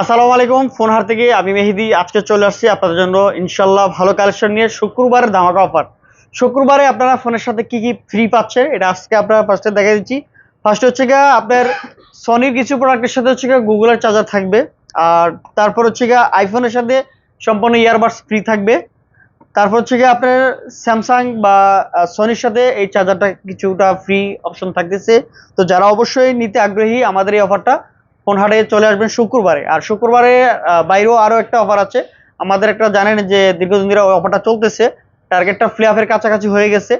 আসসালামু আলাইকুম ফোন হার থেকে আমি মেহেদি। আজকে চলে আসছি আপনাদের জন্য ইনশাল্লাহ ভালো কালেকশন নিয়ে শুক্রবারের ধামাকা অফার। শুক্রবারে আপনারা ফোনের সাথে কি কি ফ্রি পাচ্ছে এটা আজকে আপনারা ফার্স্টে দেখা দিচ্ছি। ফার্স্ট হচ্ছে গিয়ে আপনার সনির কিছু প্রোডাক্টের সাথে হচ্ছে গিয়ে গুগলের চার্জার থাকবে। আর তারপর হচ্ছে গিয়ে আইফোনের সাথে সম্পূর্ণ ইয়ারবাডস ফ্রি থাকবে। তারপর হচ্ছে গিয়ে আপনার স্যামসাং বা সনির সাথে এই চার্জারটা কিছুটা ফ্রি অপশন থাকতেছে। তো যারা অবশ্যই নিতে আগ্রহী আমাদের এই অফারটা ফোন হাটে চলে আসবেন শুক্রবারে। আর শুক্রবারে বাইরেও আরও একটা অফার আছে। আমাদের একটা জানেন যে দীর্ঘদিন ধরে অফারটা চলতেছে। টার্গেটটা ফ্লিয়াপের কাছাকাছি হয়ে গেছে।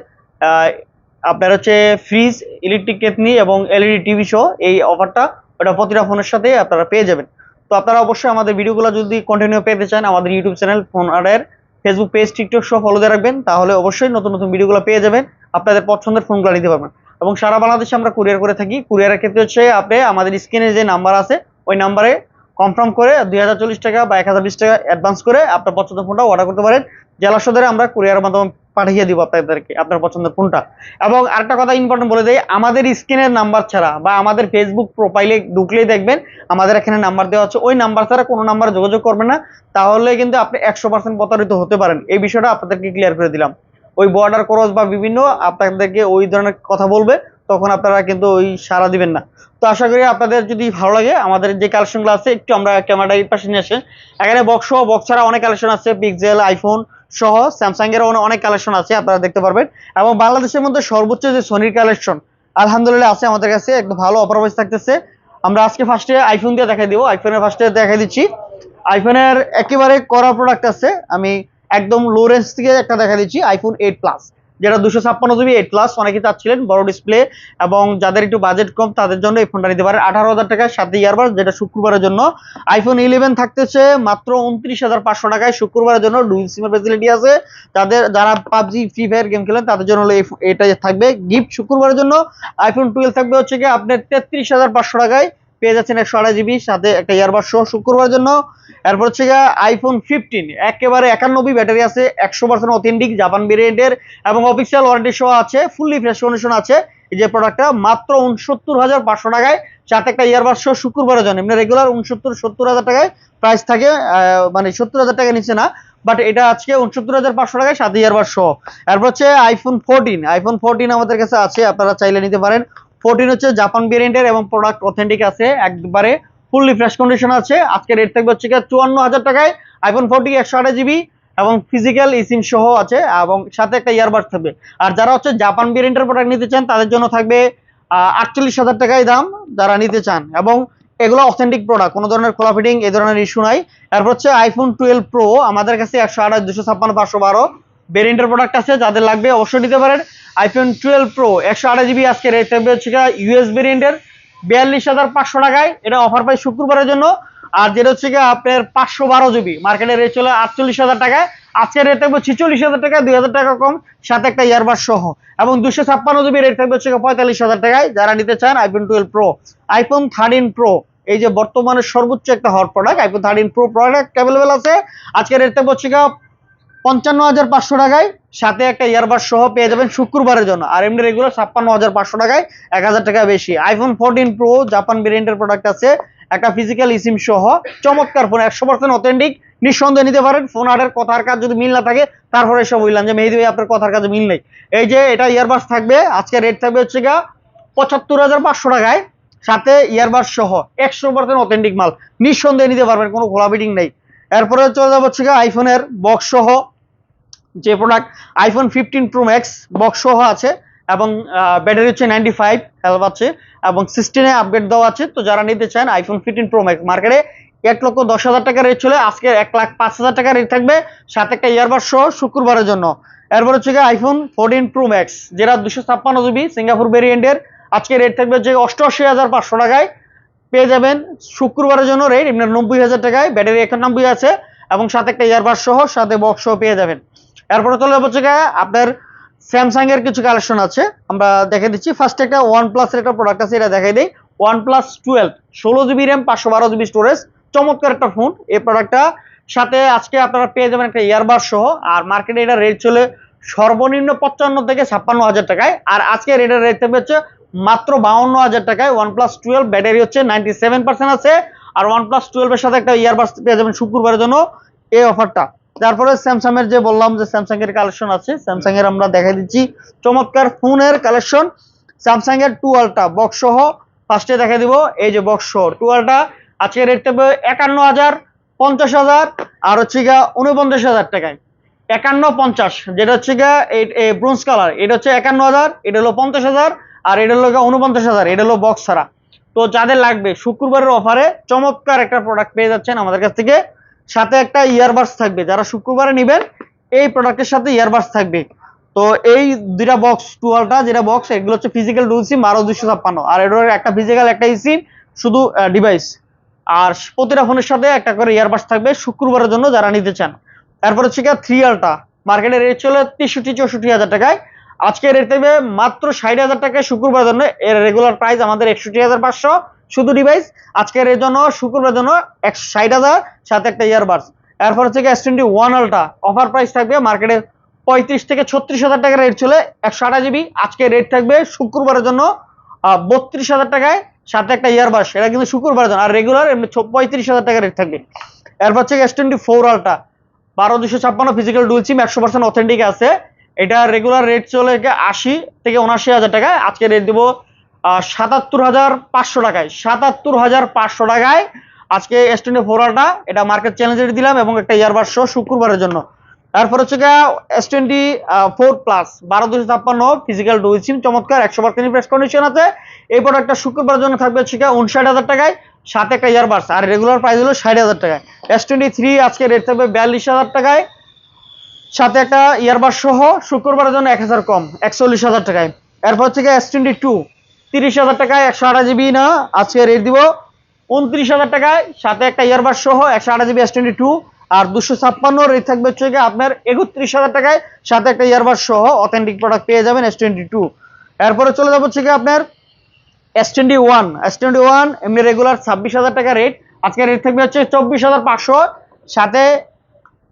আপনার হচ্ছে ফ্রিজ ইলেকট্রিক কেতনি এবং এলইডি টিভি সহ এই অফারটা ওটা প্রতিটা ফোনের সাথে আপনারা পেয়ে যাবেন। তো আপনারা অবশ্যই আমাদের ভিডিওগুলো যদি কন্টিনিউ পেতে চান, আমাদের ইউটিউব চ্যানেল ফোন আডের ফেসবুক পেজ টিকটক সহ ফলো দিয়ে রাখবেন। তাহলে অবশ্যই নতুন নতুন ভিডিওগুলো পেয়ে যাবেন। আপনাদের পছন্দের ফোনগুলো নিতে পারবেন। এবং সারা বাংলাদেশে আমরা কুরিয়ার করে থাকি। কুরিয়ারের ক্ষেত্রে হচ্ছে আপনি আমাদের স্ক্রিনে যে নাম্বার আছে, ওই নাম্বারে কনফার্ম করে দুই হাজার চল্লিশ টাকা বা এক হাজার বিশ টাকা অ্যাডভান্স করে আপনার পছন্দের ফোনটা অর্ডার করতে পারেন। জেলা সদরে আমরা কুরিয়ারের মাধ্যমে পাঠিয়ে দিব আপনাদেরকে, আপনার পছন্দের ফোনটা এবং আরেকটা কথা ইম্পর্টেন্ট বলে দেয় আমাদের স্ক্রিনের নাম্বার ছাড়া বা আমাদের ফেসবুক প্রোফাইলে ঢুকলেই দেখবেন, আমাদের এখানে নাম্বার দেওয়া আছে। ওই নাম্বার ছাড়া কোনো নাম্বার যোগাযোগ করবেন না। তাহলে কিন্তু আপনি একশো পার্সেন্ট প্রতারিত হতে পারেন। এই বিষয়টা আপনাদেরকে ক্লিয়ার করে দিলাম। ওই বর্ডার ক্রস বা বিভিন্ন আপনাদেরকে ওই ধরনের কথা বলবে, তখন আপনারা কিন্তু ওই সাড়া দিবেন না। তো আশা করি আপনাদের যদি ভালো লাগে, আমাদের যে কালেকশনগুলো আছে, একটু আমরা ক্যামেরাটা এই পাশে নিয়ে আসেন। এখানে বক্স সহ বক্স ছাড়া অনেক কালেকশন আছে পিক্সেল আইফোন সহ স্যামসাং এর অনেক কালেকশন আছে, আপনারা দেখতে পারবেন। এবং বাংলাদেশের মধ্যে সর্বোচ্চ যে সোনির কালেকশন আলহামদুলিল্লাহ আছে আমাদের কাছে একটু ভালো অফার প্রাইস থাকতেছে। আমরা আজকে ফার্স্টে আইফোন দিয়ে দেখাই দিব আইফোনের ফার্স্টে দেখাই দিচ্ছি। আইফোনের একেবারে করা প্রোডাক্ট আছে, আমি একদম লো রেঞ্জ থেকে একটা দেখা দিচ্ছি আইফোন এইট প্লাস যেটা দুশো ছাপ্পান্ন জিবি এইট প্লাস অনেকে চাচ্ছিলেন, বড় ডিসপ্লে এবং যাদের একটু বাজেট কম, তাদের জন্য এই ফোনটা নিতে পারেন। আঠারো হাজার টাকায় সাথে ইয়ারবার যেটা শুক্রবারের জন্য। আইফোন ইলেভেন থাকতেছে মাত্র উনত্রিশ হাজার পাঁচশো টাকায়। শুক্রবারের জন্য ডুইল সিমের ফেসিলিটি আছে। তাদের যারা পাবজি ফ্রি ফায়ার গেম খেলেন, তাদের জন্য হলো এটা থাকবে। গিফট শুক্রবারের জন্য আইফোন টুয়েলভ থাকবে হচ্ছে কি আপনার তেত্রিশ হাজার পাঁচশো টাকায়। পেয়ে যাচ্ছেন একশো আড়াই জিবি সাথে একটা ইয়ারবার সহ শুক্রবারের জন্য। এরপর হচ্ছে আইফোন ফিফটিন একেবারে একানব্বই ব্যাটারি আছে, একশো পার্সেন্ট অথেন্টিক জাপান ভেরিয়েন্টের এবং অফিসিয়াল ওয়ারেন্টি সহ আছে ফুললি ফ্রেশ কন্ডিশন আছে। এই যে প্রোডাক্টটা মাত্র উনসত্তর হাজার পাঁচশো টাকায়, সাথে একটা ইয়ারবার সহ শুক্রবারের জন্য। এমনি রেগুলার উনসত্তর সত্তর হাজার টাকায় প্রাইস থাকে মানে সত্তর হাজার টাকা নিচে না বাট এটা আজকে উনসত্তর হাজার পাঁচশো টাকায় সাথে ইয়ারবার সহ। এরপর হচ্ছে আইফোন ফোরটিন আইফোন ফোরটিন আমাদের কাছে আছে, আপনারা চাইলে নিতে পারেন। ফোরটিন হচ্ছে জাপান ভেরিয়েন্টের এবং প্রোডাক্ট অথেন্টিক আছে, একবারে ফুললি ফ্রেশ কন্ডিশন আছে। আজকে রেট থাকবে হচ্ছে চুয়ান্ন হাজার টাকায়। আইফোন ফোরটি একশো আঠাশ জিবি এবং ফিজিক্যাল ইসিম সহ আছে এবং সাথে একটা ইয়ারবাড থাকবে। আর যারা হচ্ছে জাপান ভেরিয়েন্টের প্রোডাক্ট নিতে চান, তাদের জন্য থাকবে আটচল্লিশ হাজার টাকায় দাম যারা নিতে চান। এবং এগুলো অথেন্টিক প্রোডাক্ট কোনো ধরনের খোলা ফিটিং এই ধরনের ইস্যু নাই। এরপর হচ্ছে আইফোন টুয়েলভ প্রো আমাদের কাছে একশো আঠাশ, দুশো ছাপ্পান্ন, পাঁচশো বারো ভেরিয়েন্টের প্রোডাক্ট আছে। যাদের লাগবে অবশ্যই নিতে পারেন। আইফোন টুয়েলভ প্রো একশো আঠাশ জিবি আজকে রেট থাকবে হচ্ছে ইউএস ভেরিয়েন্টের বিয়াল্লিশ হাজার পাঁচশো টাকায়। এটা অফার পাই শুক্রবারের জন্য। আর যেটা হচ্ছে গিয়ে আপনার পাঁচশো বারো জিবি মার্কেটের রেট চলে আটচল্লিশ হাজার টাকায়। আজকের রেট থাকবে ছিচল্লিশ হাজার টাকা দুই হাজার টাকা কম, সাথে একটা ইয়ারবাস সহ। এবং দুশো ছাপ্পান্ন জিবি রেট থাকবে হচ্ছে পঁয়তাল্লিশ হাজার টাকায়। যারা নিতে চান iPhone twelve pro iPhone thirteen pro এই যে বর্তমানে সর্বোচ্চ একটা hot product iPhone thirteen pro product available আছে। আজকের রেট থাকবে হচ্ছে পঞ্চান্ন হাজার পাঁচশো টাকায় সাথে একটা ইয়ারবাস সহ পেয়ে যাবেন শুক্রবারের জন্য। আর এমনি রেগুলার ছাপ্পান্ন হাজার পাঁচশো টাকায় এক হাজার টাকা বেশি। আইফোন ফোরটিন প্রো জাপান ভেরিয়েন্টের প্রোডাক্ট আছে। একটা ফিজিক্যাল ইসিম সহ। চমৎকার ফোন একশো পার্সেন্ট অথেন্টিক নিঃসন্দেহে নিতে পারেন। ফোন আটের কথার কাজ যদি মিল না থাকে, তারপরে এসব বললাম যে মেহেদি ভাই, আপনার কথার কাজে মিল নেই। এই যে এটা ইয়ারবাস থাকবে, আজকে রেট থাকবে হচ্ছে গা পঁচাত্তর হাজার পাঁচশো টাকায়। সাথে ইয়ারবাস সহ, একশো পার্সেন্ট অথেন্টিক মাল। নিঃসন্দেহে নিতে পারবেন, কোনো খোলা ফিটিং নেই। এরপরে চলে যাব হচ্ছে আইফোনের বক্স সহ। যে product iPhone fifteen pro max box সহ আছে এবং ব্যাটারি হচ্ছে নাইনটি ফাইভ হেল্প আছে এবং সিক্সটিনে আপডেট দেওয়া আছে। তো যারা নিতে চান আইফোন ফিফটিন প্রো ম্যাক্স মার্কেটে এক লক্ষ দশ হাজার টাকা রেট চলে, আজকে এক লাখ পাঁচ হাজার টাকা রেট থাকবে। সাথে একটা ইয়ারবার সহ শুক্রবারের জন্য। এরপর হচ্ছে আইফোন ফোরটিন প্রো ম্যাক্স যেটা দুশো ছাপ্পান্ন জিবি সিঙ্গাপুর ভেরিয়েন্টের আজকে রেট থাকবে যে অষ্টআশি হাজার পাঁচশো টাকায়। পেয়ে যাবেন শুক্রবারের জন্য রেট এমনি নব্বই হাজার টাকায়। ব্যাটারি একানব্বই আছে এবং সাথে একটা ইয়ারবার সহ, সাথে বক্স সহ পেয়ে যাবেন। এরপরে চলে যাব হচ্ছে আপনার স্যামসাং এর কিছু কালেকশন আছে। আমরা দেখে দিচ্ছি। ফার্স্ট একটা ওয়ান প্লাস এর একটা প্রোডাক্ট আছে, এটা দেখাই দিই। ওয়ান প্লাস টুয়েলভ ষোলো জিবি র্যাম পাঁচশো বারো জিবি স্টোরেজ চমৎকার একটা ফোন এই প্রোডাক্টটা সাথে আজকে আপনারা পেয়ে যাবেন একটা ইয়ারবার সহ। আর মার্কেটে এটা রেট চলে সর্বনিম্ন পঞ্চান্ন থেকে ছাপ্পান্ন হাজার টাকায়। আর আজকে এটার রেট থাকবে হচ্ছে মাত্র বাউন্ন হাজার টাকায়। ওয়ান প্লাস টুয়েলভ ব্যাটারি হচ্ছে নাইনটি সেভেন পার্সেন্ট আছে। আর ওয়ান প্লাস টুয়েলভের সাথে একটা ইয়ারবাস পেয়ে যাবেন শুক্রবারের জন্য। এই অফারটা তারপরে স্যামসাং এর যে বললাম যে স্যামসাং এর কালেকশন আছে স্যামসাং এর আমরা দেখাই দিচ্ছি চমৎকার ফোনের কালেকশন স্যামসাং এর টুয়েলভটা বক্স সহ ফার্স্টে দেখা দিব এই যে বক্স সহ টুয়েলভটা আজকে রেট থাকবে একান্ন হাজার পঞ্চাশ হাজার আর হচ্ছে গিয়া উনপঞ্চাশ হাজার টাকায়। একান্ন পঞ্চাশ যেটা হচ্ছে গিয়া এই ব্রোঞ্জ কালার এটা হচ্ছে একান্ন হাজার এটা হলো পঞ্চাশ হাজার আর এটা হলো উনপঞ্চাশ হাজার এটা হলো বক্স ছাড়া। তো যাদের লাগবে শুক্রবারের অফারে চমৎকার একটা প্রোডাক্ট পেয়ে যাচ্ছেন আমাদের কাছ থেকে। সাথে একটা ইয়ারবাডস থাকবে। যারা শুক্রবারে নেবেন, এই প্রোডাক্টের সাথে ইয়ারবাডস থাকবে। তো এই দুইটা বক্স টুয়েলটা যেটা বক্স এগুলো হচ্ছে ফিজিক্যাল ডুল সিম বারো দুশো ছাপ্পান্ন। আর এটার একটা ফিজিক্যাল একটা সিম শুধু ডিভাইস আর প্রতিটা ফোনের সাথে একটা করে ইয়ারবাডস থাকবে শুক্রবারের জন্য যারা নিতে চান। তারপর হচ্ছে গিয়ে থ্রি আলটা মার্কেটের রেট ছিল তেষট্টি, চৌষট্টি হাজার টাকায়। আজকে রেট থাকবে মাত্র ষাট হাজার টাকায় শুক্রবারের জন্য। এর রেগুলার প্রাইস আমাদের একষট্টি হাজার পাঁচশো। শুধু ডিভাইস আজকের এর জন্য, শুক্রবারের জন্য একশো ষাট হাজার সাথে একটা ইয়ারবাডস এরপর হচ্ছে S twenty one ultra offer price থাকবে মার্কেটে পঁয়ত্রিশ থেকে ছত্রিশ হাজার টাকা রেট চলে একশো আঠাশ আজকে রেট থাকবে শুক্রবারের জন্য বত্রিশ হাজার টাকায় সাথে একটা ইয়ারবাস এটা কিন্তু শুক্রবারের জন্য। আর রেগুলার এমনি পঁয়ত্রিশ হাজার টাকা রেট থাকবে। এরপর হচ্ছে এস টোয়েন্টি ফোর আলটা বারো দুশো ছাপ্পান্ন ফিজিক্যাল ডুল সিম একশো পার্সেন্ট অথেন্টিক আছে। এটা রেগুলার রেট চলে আশি থেকে উনআশি হাজার টাকায়। আজকে রেট দেবো সাতাত্তর হাজার পাঁচশো টাকায়, সাতাত্তর হাজার পাঁচশো টাকায় আজকে এস টোয়েন্টি ফোর এটা মার্কেট চ্যালেঞ্জের দিলাম এবং একটা ইয়ারবাস শো শুক্রবারের জন্য। তারপর হচ্ছে গিয়ে এস টোয়েন্টি ফোর প্লাস বারো দুশো ছাপ্পান্ন ফিজিক্যাল ডুই সিম চমৎকার, একশো পার্সেন্ট প্রেস কন্ডিশন আছে। এই প্রোডাক্টটা শুক্রবারের জন্য থাকবে হচ্ছে গিয়ে উনষাট হাজার টাকায়, সাথে একটা ইয়ারবাস আর রেগুলার প্রাইস হলো ষাট হাজার টাকায়। এস টোয়েন্টি থ্রি আজকে রেট থাকবে বিয়াল্লিশ হাজার টাকায়, সাথে একটা ইয়ারবাস সহ শুক্রবারের জন্য এক হাজার কম, একচল্লিশ হাজার টাকায়। এরপর হচ্ছে গিয়ে এস টোয়েন্টি টু তিরিশ হাজার টাকায় একশো আঠাশ জিবি, না? আজকে রেট দিব উনত্রিশ হাজার টাকায়, সাথে একটা ইয়ারবাস সহ একশো আঠাশ জিবি এস টোয়েন্টি টু আর দুশো ছাপ্পান্ন রেট থাকবে হচ্ছে আপনার একত্রিশ হাজার টাকায়, সাথে একটা ইয়ারবাস সহ অথেন্টিক প্রোডাক্ট পেয়ে যাবেন এস টোয়েন্টি টু এরপরে চলে যাব হচ্ছে আপনার S twenty one S twenty one এমনি রেগুলার ছাব্বিশ হাজার টাকা রেট আজকে রেট থাকবে হচ্ছে চব্বিশ হাজার পাঁচশো, সাথে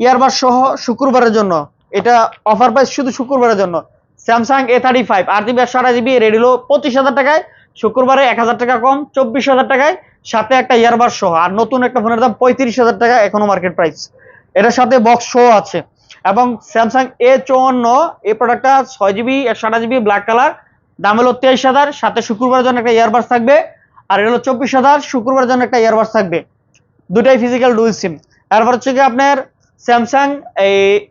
ইয়ারবাস সহ শুক্রবারের জন্য। এটা অফার প্রাইস শুধু শুক্রবারের জন্য। স্যামসাং এ থার্টি ফাইভ আর জিবি একশো আঠাশ জিবি রেট হলো পঁচিশ হাজার টাকায়, শুক্রবারে এক হাজার টাকা কম, চব্বিশ হাজার টাকায়, সাথে একটা ইয়ারবার সহ। আর নতুন একটা ফোনের দাম পঁয়ত্রিশ হাজার টাকা এখনও মার্কেট প্রাইস এটার সাথে বক্স শো আছে। এবং স্যামসাং এ চৌয়ান্ন, এই প্রোডাক্টটা ছয় জিবি একশো আঠাশ জিবি ব্ল্যাক কালার দাম হলো তেইশ হাজার, সাথে শুক্রবারের জন্য একটা ইয়ারবাস থাকবে। আর এটা হলো চব্বিশ হাজার, শুক্রবারের জন্য একটা ইয়ারবাস থাকবে। দুটাই ফিজিক্যাল ডুল সিম তারপর হচ্ছে কি আপনার স্যামসাং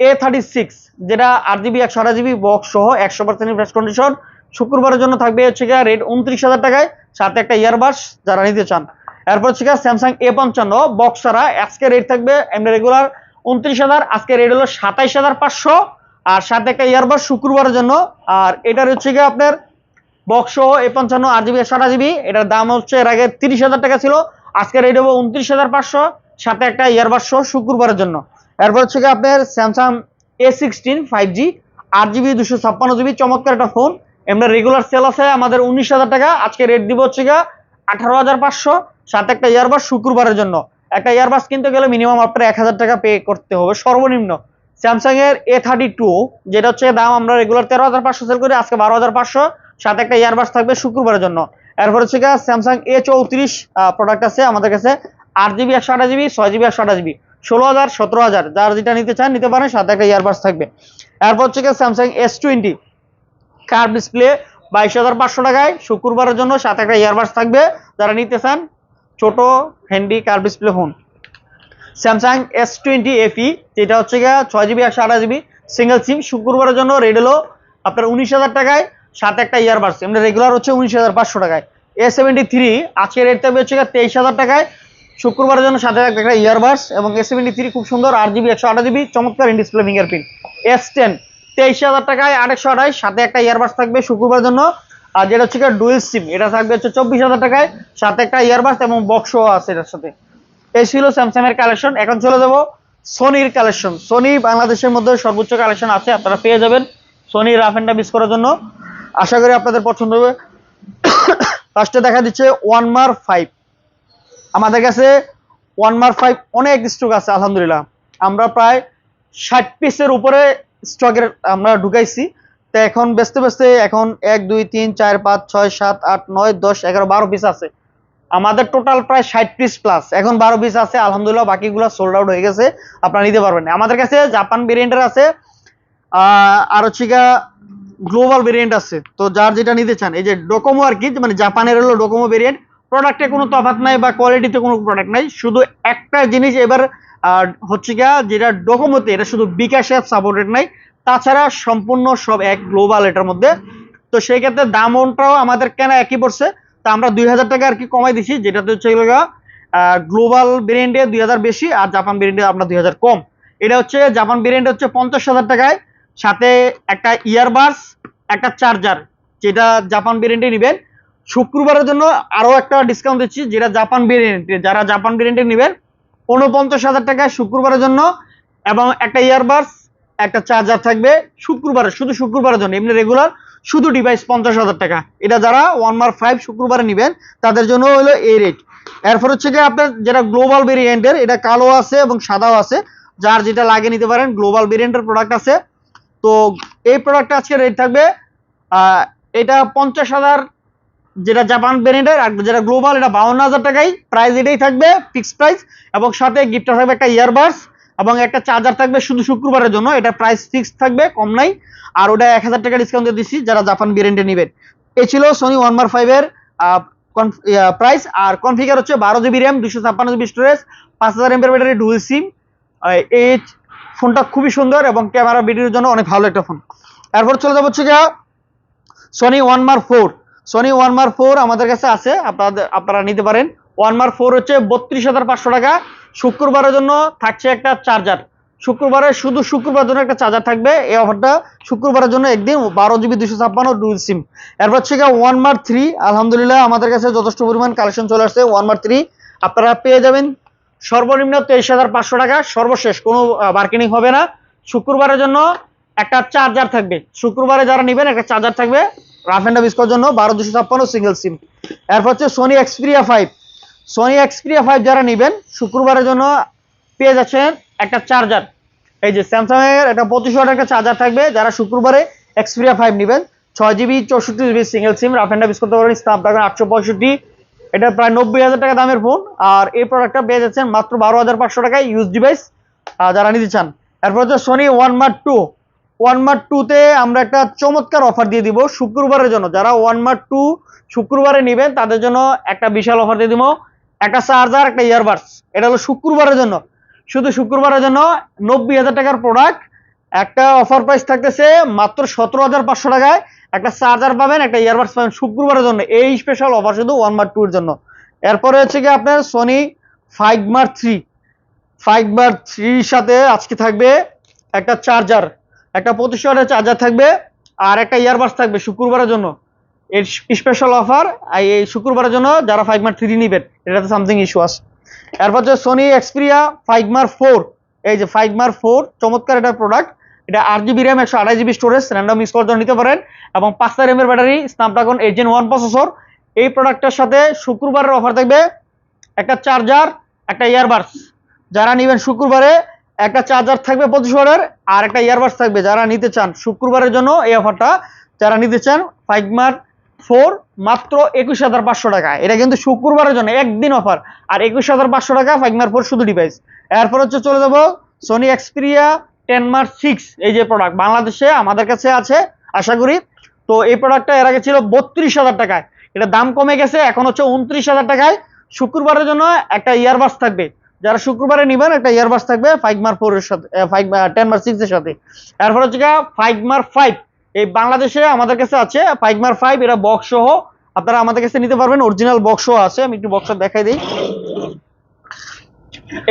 এ থার্টি সিক্স যেটা আট জিবি একশো আঠাশ জিবি বক্স সহ একশো পার্সেন্ট ফ্রেশ কন্ডিশন শুক্রবারের জন্য থাকবে হচ্ছে গিয়ে রেট উনত্রিশ হাজার টাকায়, সাথে একটা ইয়ারবাস যারা নিতে চান। এরপর হচ্ছে গিয়ে স্যামসাং এ পঞ্চান্ন বক্স ছাড়া আজকে রেট থাকবে এমনি রেগুলার উনত্রিশ হাজার, আজকে রেট হলো সাতাইশ হাজার পাঁচশো। আর সাথে একটা ইয়ারবাস শুক্রবারের জন্য, আর এটার হচ্ছে গিয়ে আপনার বক্স সহ এ পঞ্চান্ন, আট জিবি একশো জিবি এটার দাম হচ্ছে এর আগে তিরিশ হাজার টাকা ছিল। আজকে রেট হব উনত্রিশ হাজার পাঁচশো, সাথে একটা ইয়ারবাস সহ শুক্রবারের জন্য। এরপর হচ্ছে গিয়ে আপনার Samsung A sixteen five G আট জিবি দুশো ছাপ্পান্ন জিবি চমৎকার একটা ফোন এমনি রেগুলার সেল আছে আমাদের উনিশ হাজার টাকা। আজকে রেট দিব হচ্ছে গিয়ে আঠারো হাজার পাঁচশো। সাথে একটা ইয়ারবাস শুক্রবারের জন্য। একটা ইয়ারবাস কিনতে গেলে মিনিমাম আপনার এক হাজার টাকা পে করতে হবে, সর্বনিম্ন। স্যামসাং এর এ থার্টি টু যেটা হচ্ছে দাম আমরা রেগুলার তেরো হাজার পাঁচশো সেল করি, আজকে বারো হাজার পাঁচশো। সাথে একটা ইয়ারবাস থাকবে শুক্রবারের জন্য। এরপর হচ্ছে স্যামসাং এ চৌত্রিশ প্রোডাক্ট আছে আমাদের কাছে। আট জিবি একশো আঠাশ জিবি ছয় জিবি একশো আঠাশ জিবি ষোলো হাজার, সতেরো হাজার, যার যেটা নিতে চান নিতে পারেন, সাথে একটা ইয়ারবাস থাকবে। এরপর হচ্ছে Samsung S twenty curve display বাইশ হাজার পাঁচশো টাকায়, শুক্রবারের জন্য সাথে একটা ইয়ারবাস থাকবে, যারা নিতে চান, ছোট handy curve display phone Samsung S twenty F E যেটা হচ্ছে গিয়ে ছয় জিবি একশো আঠাশ জিবি সিঙ্গেল সিম শুক্রবারের জন্য রেড হলো আপনার উনিশ হাজার টাকায়, সাথে একটা ইয়ারবাস এমনি রেগুলার হচ্ছে উনিশ হাজার পাঁচশো টাকায়। এ সেভেন্টি থ্রি আজকে রেট থাকবে হচ্ছে তেইশ হাজার টাকায় শুক্রবারের জন্য সাথে থাকবে একটা ইয়ারবাস এবং এ সেভেন্টি থ্রি খুব সুন্দর আট জিবি একশো আঠাশ জিবি চমৎকার in display fingerprint S ten তেইশ হাজার টাকায় আটশো আঠাশ, সাথে একটা ইয়ারবাস থাকবে শুক্রবারের জন্য। আর যেটা হচ্ছে ডুয়েল সিম এটা থাকবে হচ্ছে চব্বিশ হাজার টাকায়, সাথে একটা ইয়ারবাস এবং বক্সও আছে এটার সাথে। এই ছিল স্যামসাং এর কালেকশন এখন চলে যাব সোনির কালেকশন সোনি বাংলাদেশের মধ্যে সর্বোচ্চ কালেকশন আছে, আপনারা পেয়ে যাবেন সোনি রাফ এন্ড মিস করার জন্য। আশা করি আপনাদের পছন্দ হবে। ফার্স্টে দেখা দিচ্ছে ওয়ান মার ফাইভ আমাদের কাছে ওয়ান মার ফাইভ অনেক স্টক আছে, আলহামদুলিল্লাহ। আমরা প্রায় ষাট পিসের উপরে স্টকের আমরা ঢুকাইছি। তো এখন ব্যস্ত ব্যস্ত এখন এক, দুই, তিন, চার, পাঁচ, ছয়, সাত, আট, নয়, দশ, এগারো, বারো পিস আছে। আমাদের টোটাল প্রায় ষাট পিস প্লাস এখন বারো পিস আছে, আলহামদুলিল্লাহ, বাকিগুলো সোল্ড আউট হয়ে গেছে, আপনারা নিতে পারবেন। আমাদের কাছে জাপান ভেরিয়েন্টের আছে আর হচ্ছে গ্লোবাল ভেরিয়েন্ট আছে। তো যার যেটা নিতে চান, এই যে ডোকোমো আর কি মানে জাপানের হলো ডোকোমো ভেরিয়েন্ট প্রোডাক্টে কোনো তফাৎ নাই বা কোয়ালিটিতে কোনো প্রোডাক্ট নাই। শুধু একটা জিনিস এবার হচ্ছে গিয়া যেটা ডোকোমোতে, এটা শুধু বিকাশ সাপোর্টেড নাই। তাছাড়া সম্পূর্ণ সব এক গ্লোবাল এটার মধ্যে। তো সেই ক্ষেত্রে দামটাও আমাদের কেন একই পড়ছে? তা আমরা দুই হাজার টাকা আর কি কমাই দিছি, যেটাতে হচ্ছে গ্লোবাল ভেরিয়েন্টে দুই হাজার বেশি আর জাপান ভেরিয়েন্টে আমরা দুই হাজার কম। এটা হচ্ছে জাপান ভেরিয়েন্ট হচ্ছে পঞ্চাশ হাজার টাকায়। সাথে একটা ইয়ারবাস একটা চার্জার যেটা জাপান ভেরিয়েন্টে নেবেন। শুক্রবারের জন্য আরও একটা ডিসকাউন্ট দিচ্ছি, যেটা জাপান ভেরিয়েন্টে যারা জাপান ভেরিয়েন্টে নেবেন উনপঞ্চাশ হাজার টাকায় শুক্রবারের জন্য এবং একটা ইয়ারবাডস একটা চার্জার থাকবে শুক্রবারে, শুধু শুক্রবারের জন্য, এমনি রেগুলার শুধু ডিভাইস পঞ্চাশ হাজার টাকা। এটা যারা ওয়ান মার ফাইভ শুক্রবারে নেবেন, তাদের জন্য হলো এই রেট এরপর হচ্ছে কি আপনার যেটা গ্লোবাল ভেরিয়েন্টের এটা কালো আছে এবং সাদাও আছে। যার যেটা লাগে নিতে পারেন গ্লোবাল ভেরিয়েন্টের প্রোডাক্ট আছে। তো এই প্রোডাক্টটা আজকে রেট থাকবে এটা পঞ্চাশ হাজার যেটা জাপান ভেরিয়েন্টের আর যেটা গ্লোবাল এটা বাউন্ন হাজার টাকাই প্রাইস এটাই থাকবে ফিক্সড প্রাইস এবং সাথে গিফটটা থাকবে একটা ইয়ারবাডস এবং একটা চার্জার থাকবে শুধু শুক্রবারের জন্য, এটা প্রাইস ফিক্স থাকবে, কম নাই, আর ওটা এক হাজার টাকা ডিসকাউন্ট দিয়ে দিচ্ছি যারা জাপান ভেরিয়েন্টে নেবেন। এই ছিল সোনি ওয়ান মার ফাইভের প্রাইস আর কনফিগার হচ্ছে বারো জিবি র্যাম দুশো ছাপ্পান্ন জিবি স্টোরেজ পাঁচ হাজার এমপের ব্যাটারি ডুয়েল সিম এই ফোনটা খুবই সুন্দর এবং ক্যামেরা ভিডিওর জন্য অনেক ভালো একটা ফোন এরপর চলে যাব হচ্ছে গিয়া Sony one mark four Sony one mark four আমাদের কাছে আছে। আপনাদের, আপনারা নিতে পারেন। ওয়ান মার ফোর হচ্ছে বত্রিশ হাজার পাঁচশো টাকা। শুক্রবারের জন্য থাকছে একটা চার্জার শুক্রবারে শুধু শুক্রবার জন্য একটা চার্জার থাকবে। এই অফারটা শুক্রবারের জন্য একদিন বারো জিবি দুশো ছাপ্পান্ন ডুয়েল সিম এরপর হচ্ছে ওয়ান মার থ্রি আলহামদুলিল্লাহ আমাদের কাছে যথেষ্ট পরিমাণ কালেকশন চলে আসছে ওয়ান মার থ্রি আপনারা পেয়ে যাবেন সর্বনিম্ন তেইশ হাজার পাঁচশো টাকা। সর্বশেষ কোনো বার্গেনিং হবে না। শুক্রবারের জন্য একটা চার্জার থাকবে। শুক্রবারে যারা নেবেন একটা চার্জার থাকবে। রাফ অ্যান্ড বিস্কোর জন্য বারো দুশো ছাপ্পান্ন সিঙ্গেল সিম এরপর হচ্ছে Sony Xperia five Sony Xperia five যারা নেবেন, শুক্রবারের জন্য পেয়ে যাচ্ছেন একটা চার্জার এই যে স্যামসাংয়ের একটা পঁচিশ ওয়াট একটা চার্জার থাকবে, যারা শুক্রবারে এক্সপিরিয়া ফাইভ নেবেন। ছয় জিবি চৌষট্টি GB single SIM rough and বিস করতে পারবেন স্ন্যাপড্রাগন আটশো পঁয়ষট্টি। এটা প্রায় নব্বই হাজার টাকা দামের ফোন আর এই প্রোডাক্টটা পেয়ে যাচ্ছেন মাত্র বারো হাজার পাঁচশো টাকায় ইউজ ডিভাইস যারা নিতে চান। এরপর হচ্ছে Sony one mark two one mark টুতে আমরা একটা চমৎকার অফার দিয়ে দিব শুক্রবারের জন্য। যারা ওয়ান মার্ট টু শুক্রবারে নেবেন, তাদের জন্য একটা বিশাল অফার দিয়ে দিব। একটা চার্জার, একটা ইয়ারবাডস এটা হলো শুক্রবারের জন্য। শুধু শুক্রবারের জন্য নব্বই হাজার টাকার প্রোডাক্ট একটা অফার প্রাইস থাকতেছে মাত্র সতেরো হাজার পাঁচশো টাকায়। একটা চার্জার পাবেন, একটা ইয়ারবাডস পাবেন শুক্রবারের জন্য। এই স্পেশাল অফার শুধু ওয়ান মার্ট টুর জন্য। এরপরে হচ্ছে কি আপনার Sony five mark three five mark থ্রির সাথে আজকে থাকবে একটা চার্জার। একটা পঁচিশ ওয়াটের চার্জার থাকবে আর একটা ইয়ারবাডস থাকবে শুক্রবারের জন্য। এর স্পেশাল অফার এই শুক্রবারের জন্য যারা ফাইভ মার্ক থ্রি নিবেন, এটাতে সামথিং ইস্যু আছে। এরপর হচ্ছে Sony Xperia five mark four এই যে ফাইভ মার ফোর চমৎকার এটা প্রোডাক্ট এটা আট জিবি র্যাম একশো আড়াই জিবি স্টোরেজ র্যান্ডম ইউজ করার জন্য নিতে পারেন। এবং পাঁচটা র্যামের battery Snapdragon eight one processor এই প্রোডাক্টটার সাথে শুক্রবারের অফার থাকবে একটা চার্জার একটা ইয়ারবাডস যারা নেবেন শুক্রবারে একটা চার্জার থাকবে পঁচিশ ওয়াটের, আর একটা ইয়ারবাস থাকবে। যারা নিতে চান শুক্রবারের জন্য এই অফারটা যারা নিতে চান ফাইভ মার ফোর মাত্র একুশ হাজার পাঁচশো টাকা। এটা কিন্তু শুক্রবারের জন্য একদিন অফার আর একুশ হাজার পাঁচশো টাকা ফাইভ মার ফোর শুধু ডিভাইস এরপর হচ্ছে চলে যাব Sony Xperia ten mark six এই যে প্রোডাক্ট বাংলাদেশে আমাদের কাছে আছে, আশা করি। তো এই প্রোডাক্টটা এর আগে ছিল বত্রিশ হাজার টাকায়। এটা দাম কমে গেছে, এখন হচ্ছে উনত্রিশ হাজার টাকায়। শুক্রবারের জন্য একটা ইয়ারবাস থাকবে। যারা শুক্রবারে নিবেন, একটা ইয়ারবাস থাকবে ফাইভ মার ফোর এর সাথে ফাইভ টেন মার সিক্স এর সাথে। এরপর হচ্ছে ফাইভ মার ফাইভ এই বাংলাদেশে আমাদের কাছে আছে ফাইভ মার ফাইভ এটা বক্স সহ। আপনারা আমাদের কাছে নিতে পারবেন অরিজিনাল বক্সও আছে। আমি একটু বক্সটা দেখাই দিই।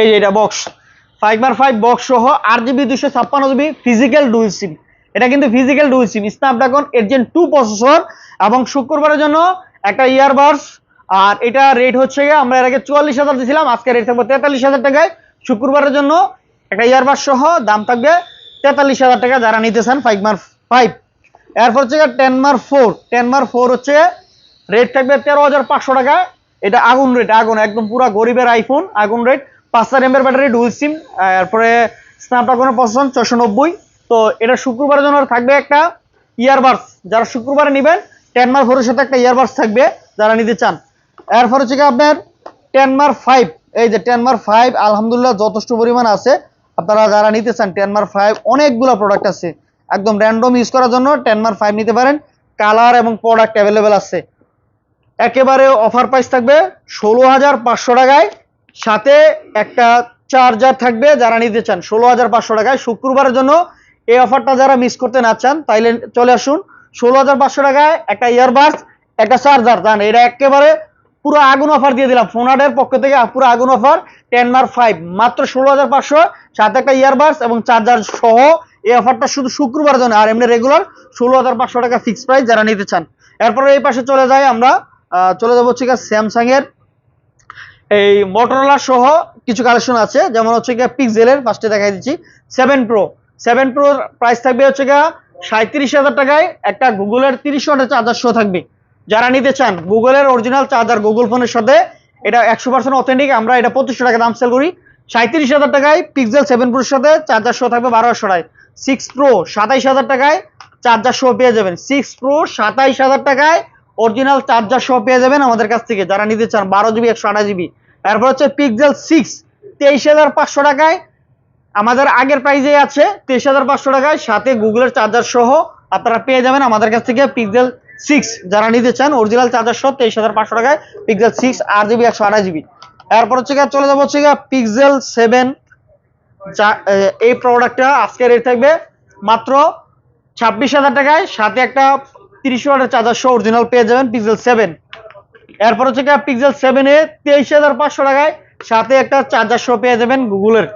এই যে এটা বক্স ফাইভ মার ফাইভ বক্স সহ আট জিবি দুশো ছাপ্পান্ন জিবি ফিজিক্যাল ডুয়েল সিম এটা কিন্তু ফিজিক্যাল ডুয়েল সিম স্ন্যাপড্রাগন এজেন্ট টু প্রসেসর এবং শুক্রবারের জন্য একটা ইয়ারবাডস আর এটা রেট হচ্ছে গিয়ে, আমরা এর আগে চুয়াল্লিশ হাজার দিয়েছিলাম আজকে রেট থাকবে তেতাল্লিশ হাজার টাকায়। শুক্রবারের জন্য একটা ইয়ারবাডস সহ দাম থাকবে তেতাল্লিশ হাজার টাকা যারা নিতে চান ফাইভ মার ফাইভ এরপর হচ্ছে ten mark four ten mark four হচ্ছে রেট থাকবে তেরো হাজার পাঁচশো টাকা। এটা আগুন রেট আগুন, একদম পুরো গরিবের আইফোন আগুন রেট পাঁচ পাঁচটা র্যামের ব্যাটারি ডুল সিম এরপরে স্ন্যাপড্রাগনের প্রসেসর ছশো নব্বই। তো এটা শুক্রবারের জন্য থাকবে একটা ইয়ারবাডস যারা শুক্রবারে নেবেন টেন মার ফোরের সাথে একটা ইয়ারবাডস থাকবে, যারা নিতে চান। এরপর হচ্ছে কি আপনার টেনমার ফাইভ এই যে টেনমার ফাইভ আলহামদুলিল্লাহ যথেষ্ট পরিমাণ আছে। আপনারা যারা নিতে চান টেনমার ফাইভ অনেকগুলো প্রোডাক্ট আছে। একদম র্যান্ডম ইউজ করার জন্য টেনমার ফাইভ নিতে পারেন। কালার এবং প্রোডাক্ট অ্যাভেলেবেল আছে। একেবারে অফার প্রাইস থাকবে ষোলো হাজার পাঁচশো টাকায়। সাথে একটা চার্জার থাকবে যারা নিতে চান ষোলো হাজার পাঁচশো টাকায়। শুক্রবারের জন্য এই অফারটা যারা মিস করতে না চান, তাইলে চলে আসুন। ষোলো হাজার পাঁচশো টাকায় একটা ইয়ারবাডস একটা চার্জার জান, এটা একেবারে পুরো আগুন অফার দিয়ে দিলাম। ফোনাডের পক্ষ থেকে পুরো আগুন অফার টেন মার ফাইভ মাত্র ষোলো হাজার পাঁচশো, সাথে একটা ইয়ারবাস এবং চার্জার সহ এই অফারটা শুধু শুক্রবার জন্য, আর এমনি রেগুলার ষোলো হাজার পাঁচশো টাকা ফিক্স প্রাইস যারা নিতে চান। এরপরে এই পাশে চলে যাই আমরা চলে যাব হচ্ছে স্যামসাং এর এই মোটরোলা সহ কিছু কালেকশন আছে, যেমন হচ্ছে গিয়ে পিক্সেলের ফার্স্টে দেখাই দিচ্ছি সেভেন প্রো সেভেন প্রোর প্রাইস থাকবে হচ্ছে গিয়ে সাঁত্রিশ হাজার টাকায়, একটা গুগলের তিরিশ ওয়াটের চার্জার সহ থাকবে। যারা নিতে চান, গুগলের অরিজিনাল চার্জার গুগল ফোনের সাথে, এটা একশো পার্সেন্ট অথেন্টিক আমরা এটা পঁচিশশো টাকা দাম সেল করি। সাঁত্রিশ হাজার টাকায় পিক্সেল সেভেন প্রোর সাথে চার্জার শো থাকবে বারোশো টাকায়। সিক্স প্রো সাতাইশ হাজার টাকায় চার্জার শো পেয়ে যাবেন। সিক্স প্রো সাতাইশ হাজার টাকায় অরিজিনাল চার্জার শো পেয়ে যাবেন আমাদের কাছ থেকে। যারা নিতে চান, বারো জিবি একশো আঠাশ জিবি এরপর হচ্ছে পিক্সেল সিক্স তেইশ হাজার পাঁচশো টাকায় আমাদের আগের প্রাইজে আছে, তেইশ হাজার পাঁচশো টাকায় সাথে গুগলের চার্জার সহ আপনারা পেয়ে যাবেন আমাদের কাছ থেকে পিক্সেল সিক্স যারা নিতে চান অরিজিনাল চার্জার সহ তেইশ হাজার পাঁচশো টাকায় পিক্সেল সিক্স আট জিবি একশো আঠাশ জিবি এরপর হচ্ছে গিয়ে চলে যাব হচ্ছে গিয়ে পিক্সেল সেভেন এই প্রোডাক্টটা আজকে রেট থাকবে মাত্র ছাব্বিশ হাজার টাকায়, সাথে একটা তিরিশ ওয়াটের চার্জার সহ অরিজিনাল পেয়ে যাবেন পিক্সেল সেভেন এরপর হচ্ছে গিয়ে পিক্সেল সেভেনে তেইশ হাজার পাঁচশো টাকায়, সাথে একটা চার্জার সহ পেয়ে যাবেন গুগলের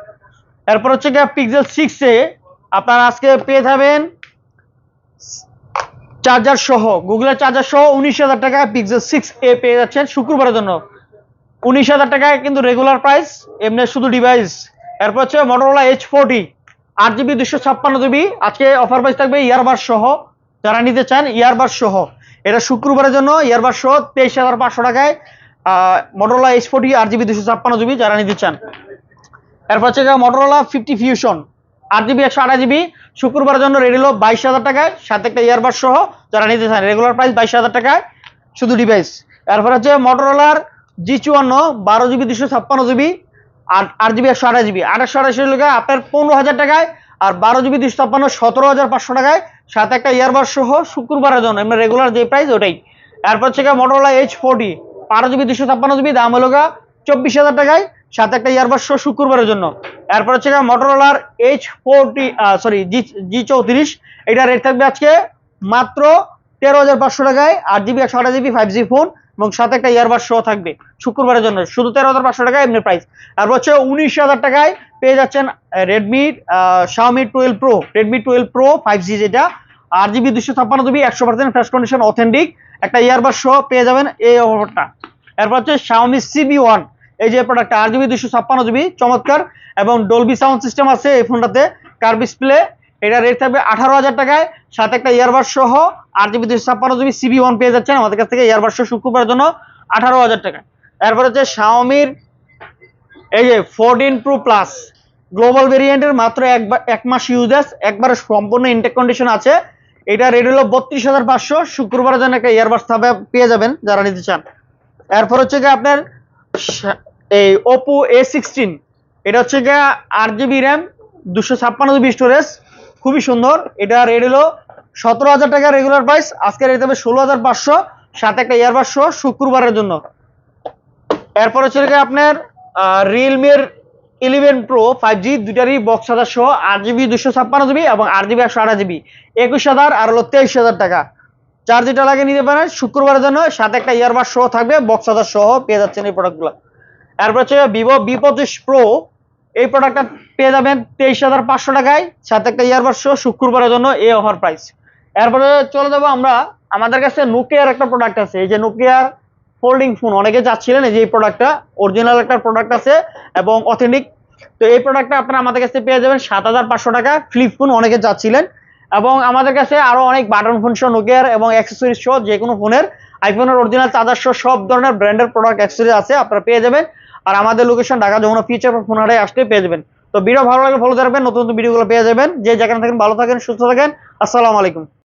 এরপর হচ্ছে গিয়ে পিক্সেল সিক্সে আপনারা আজকে পেয়ে যাবেন চার্জার সহ গুগলের চার্জার সহ উনিশ হাজার টাকায় পিক্সেল সিক্স এ পেয়ে যাচ্ছেন শুক্রবারের জন্য। উনিশ হাজার টাকায় কিন্তু রেগুলার প্রাইস এমনি শুধু ডিভাইস এরপর হচ্ছে মোটরোলা এইচ ফোরটি আট জিবি দুশো ছাপ্পান্ন জিবি আজকে অফার প্রাইস থাকবে ইয়ারবার সহ, যারা নিতে চান ইয়ারবার সহ। এটা শুক্রবারের জন্য ইয়ারবার সহ তেইশ হাজার পাঁচশো টাকায় মোটরোলা এইচ ফোরটি আট জিবি দুশো ছাপ্পান্ন জিবি যারা নিতে চান। এরপর হচ্ছে মোটরোলা ফিফটি ফিউশন আট জিবি, একশো আঠাশ জিবি। শুক্রবারের জন্য রেডি হলো বাইশ হাজার টাকায়। সাথে একটা ইয়ারবার সহ যারা নিতে চান রেগুলার প্রাইস বাইশ হাজার টাকায় শুধু ডিভাইস এরপর হচ্ছে মোটরোলার জি চুয়ান্ন, বারো জিবি দুশো ছাপ্পান্ন জিবি আর আট জিবি, একশো আঠাশ জিবি। আঠাশশো আঠাশি লোকে আপনার পনেরো হাজার টাকায় আর বারো জিবি দুশো ছাপ্পান্ন, সতেরো হাজার পাঁচশো টাকায় সাথে একটা ইয়ারবার সহ শুক্রবারের জন্য। এমনি রেগুলার যে প্রাইস ওটাই। এরপর হচ্ছে মোটরোলা এইচ ফোরটি বারো জিবি দুশো ছাপ্পান্ন জিবি। দাম হলো চব্বিশ হাজার টাকায়, সাথে একটা ইয়ারবার সহ শুক্রবারের জন্য। এরপর হচ্ছে মোটরোলার edge forty sorry G G চৌত্রিশ। এটা রেট থাকবে আজকে মাত্র তেরো হাজার পাঁচশো টাকায়, আট জিবি একশো আঠাশ জিবি ফাইভ জি ফোন এবং সাথে একটা ইয়ারবার শো থাকবে শুক্রবারের জন্য। শুধু তেরো হাজার পাঁচশো টাকায়, এমনি প্রাইস তারপর হচ্ছে উনিশ হাজার টাকায় পেয়ে যাচ্ছেন Redmi Xiaomi twelve pro Redmi twelve pro five G যেটা। আট জিবি দুশো ছাপ্পান্ন জিবি একশো পার্সেন্ট ফ্রেশ কন্ডিশন অথেন্টিক একটা ইয়ারবার শো পেয়ে যাবেন এই অফারটা। এরপর হচ্ছে শাওমি সিবি ওয়ান এই যে প্রোডাক্টটা আট জিবি দুশো ছাপ্পান্ন জিবি চমৎকার। এবং ডলবি সাউন্ড সিস্টেম আছে এই ফোনটাতে কার ডিসপ্লে এটা রেট থাকবে আঠারো হাজার টাকায়। সাথে একটা ইয়ারবাড সহ আট জিবি দুশো ছাপ্পান্ন জিবি সিবি ওয়ান পেয়ে যাচ্ছেন আমাদের কাছ থেকে ইয়ারবাড সহ শুক্রবারের জন্য আঠারো হাজার টাকা এরপর হচ্ছে শাওমির এই যে ফোরটিন প্রো প্লাস গ্লোবাল ভেরিয়েন্টের মাত্র একবার এক মাস ইউজেস একবারে সম্পূর্ণ ইনটেক কন্ডিশন আছে। এটা রেট হলো বত্রিশ হাজার পাঁচশো। শুক্রবারের জন্য একটা ইয়ারবাডস পেয়ে যাবেন যারা নিতে চান। এরপর হচ্ছে গিয়ে আপনার এই ওপো এ সিক্সটিন এটা হচ্ছে গিয়ে আট জিবি র্যাম দুশো ছাপ্পান্ন জিবি স্টোরেজ খুবই সুন্দর। এটা রেট হলো সতেরো হাজার টাকা রেগুলার প্রাইস আজকে রেট হবে ষোলো হাজার পাঁচশো, সাথে একটা ইয়ারবাড সহ শুক্রবারের জন্য। এরপর হচ্ছে গিয়ে আপনার রিয়েলমির ইলেভেন প্রো ফাইভ জি দুটারই বক্স হাজার সহ আট জিবি দুশো ছাপ্পান্ন জিবি এবং আট জিবি একশো আঠাশ জিবি একুশ হাজার আর হলো তেইশ হাজার টাকা। চার যেটা লাগে নিতে পারেন শুক্রবারের জন্য, সাথে একটা ইয়ারবাড সহ থাকবে বক্স হাজার সহ পেয়ে যাচ্ছেন এই প্রোডাক্টগুলো এরপর হচ্ছে ভিভো বি পঁচিশ প্রো এই প্রোডাক্টটা পেয়ে যাবেন তেইশ হাজার পাঁচশো টাকায়। সাথে একটা ইয়ারবাড সহ শুক্রবারের জন্য এই অফার প্রাইস এরপরে চলে যাব আমরা, আমাদের কাছে নোকিয়ার একটা প্রোডাক্ট আছে। এই যে নোকিয়ার ফোল্ডিং ফোন অনেকে চাচ্ছিলেন এই যে এই প্রোডাক্টটা অরিজিনাল একটা প্রোডাক্ট আছে এবং অথেন্টিক তো এই প্রোডাক্টটা আপনারা আমাদের কাছে পেয়ে যাবেন সাত হাজার পাঁচশো টাকা। ফ্লিপ ফোন অনেকে চাচ্ছিলেন। এবং আমাদের কাছে আরও অনেক বাটন ফোন সহ নোকিয়ার এবং অ্যাক্সেসরিজ সহ যে কোনো ফোনের আইফোনের অরিজিনাল চার্জার সহ সব ধরনের ব্র্যান্ডের প্রোডাক্ট অ্যাক্সেসরিজ আছে, আপনারা পেয়ে যাবেন। আর আমাদের location Dhaka, Jamuna future phone হাটে আসলে পেয়ে যাবেন। তো ভিডিও ভালো লাগলে ফলো রাখবেন নতুন নতুন ভিডিওগুলো পেয়ে যাবেন। যে যেখানে থাকেন, ভালো থাকেন, সুস্থ থাকেন। আসসালামু আলাইকুম।